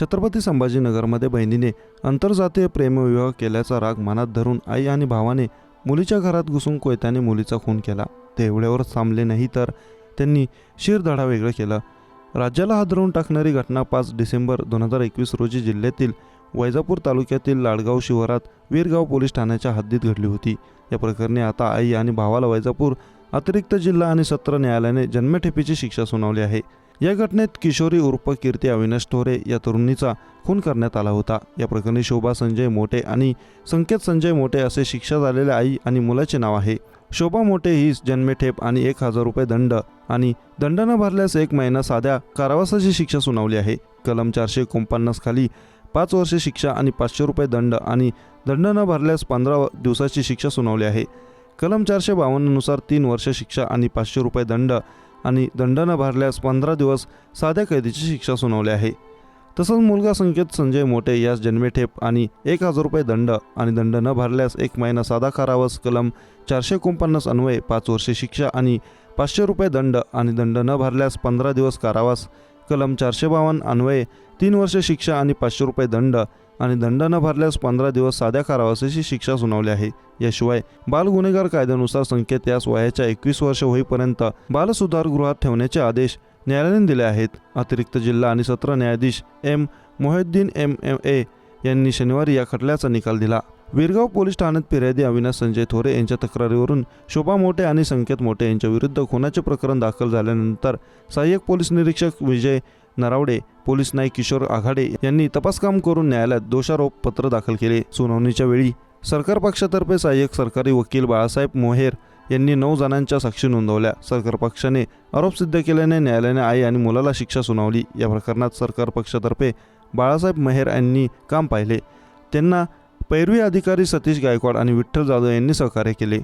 छत्रपती संभाजीनगरमध्ये बहिणीने आंतरजातीय प्रेमविवाह केल्याचा राग मनात धरून आई आणि भावाने मुलीच्या घरात घुसून कोयत्याने मुलीचा खून केला. ते एवढ्यावरच थांबले नाही तर त्यांनी शिरधडा वेगळं केलं. राज्याला हादरवून टाकणारी घटना पाच डिसेंबर दोन हजार एकवीस रोजी जिल्ह्यातील वैजापूर तालुक्यातील लाडगाव शिवारात वीरगाव पोलीस ठाण्याच्या हद्दीत घडली होती. या प्रकरणी आता आई आणि भावाला वैजापूर अतिरिक्त जिल्हा आणि सत्र न्यायालयाने जन्मठेपीची शिक्षा सुनावली आहे. या घटनेत किशोरी उर्फ कीर्ती अविनाश थोरे या तरुणीचा खून करण्यात आला होता. या प्रकरणी शोभा संजय मोठे आणि संकेत संजय मोठे असे शिक्षा झालेल्या आई आणि मुलाचे नाव आहे. शोभा मोठे ही जन्मेठेप आणि एक हजार रुपये दंड आणि दंड न भरल्यास एक महिना साध्या कारावासाची शिक्षा सुनावली आहे. कलम चारशे एकोणपन्नास खाली पाच वर्षे शिक्षा आणि पाचशे रुपये दंड आणि दंड न भरल्यास पंधरा दिवसाची शिक्षा सुनावली आहे. कलम चारशे बावन्ननुसार तीन वर्ष शिक्षा आणि पाचशे रुपये दंड आणि दंड न भरल्यास पंधरा दिवस साध्या कैदीची शिक्षा सुनावली आहे. तसंच मुलगा संकेत संजय मोठे यास जन्मेठेप आणि एक हजार रुपये दंड आणि दंड न भरल्यास एक महिना साधा कारावास कलम चारशे एकोणपन्नास अन्वये पाच वर्षे शिक्षा आणि पाचशे रुपये दंड आणि दंड न भरल्यास पंधरा दिवस कारावास कलम चारशे बावन्न अन्वये तीन वर्षे शिक्षा आणि पाचशे रुपये दंड आणि दंड न भरल्यास पंधरा दिवस साध्या कारावासाची शिक्षा सुनावली आहे. याशिवाय बाल गुन्हेगार कायद्यानुसार संकेत यास वयाच्या एकवीस वर्ष होईपर्यंत बालसुधारगृहात ठेवण्याचे आदेश न्यायालयाने दिले आहेत. अतिरिक्त जिल्हा आणि सत्र न्यायाधीश M. Mohiddin M. M. A. यांनी शनिवारी या खटल्याचा निकाल दिला. वीरगाव पोलीस ठाण्यात फिर्यादी अविनाश संजय थोरे यांच्या तक्रारीवरून शोभा मोठे आणि संकेत मोठे यांच्या विरुद्ध खुनाचे प्रकरण दाखल झाल्यानंतर सहाय्यक पोलीस निरीक्षक विजय नरावडे पोलीस नाईक किशोर आघाडे यांनी तपासकाम करून न्यायालयात दोषारोप पत्र दाखल केले. सुनावणीच्या वेळी सरकार पक्षातर्फे सहाय्यक सरकारी वकील बाळासाहेब मोहेर यांनी नऊ जणांच्या साक्षी नोंदवल्या. सरकार पक्षाने आरोप सिद्ध केल्याने न्यायालयाने आई आणि मुलाला शिक्षा सुनावली. या प्रकरणात सरकार पक्षातर्फे बाळासाहेब मेहेर यांनी काम पाहिले. त्यांना पैरवी अधिकारी सतीश गायकवाड आणि विठ्ठल जाधव यांनी सहकार्य केले.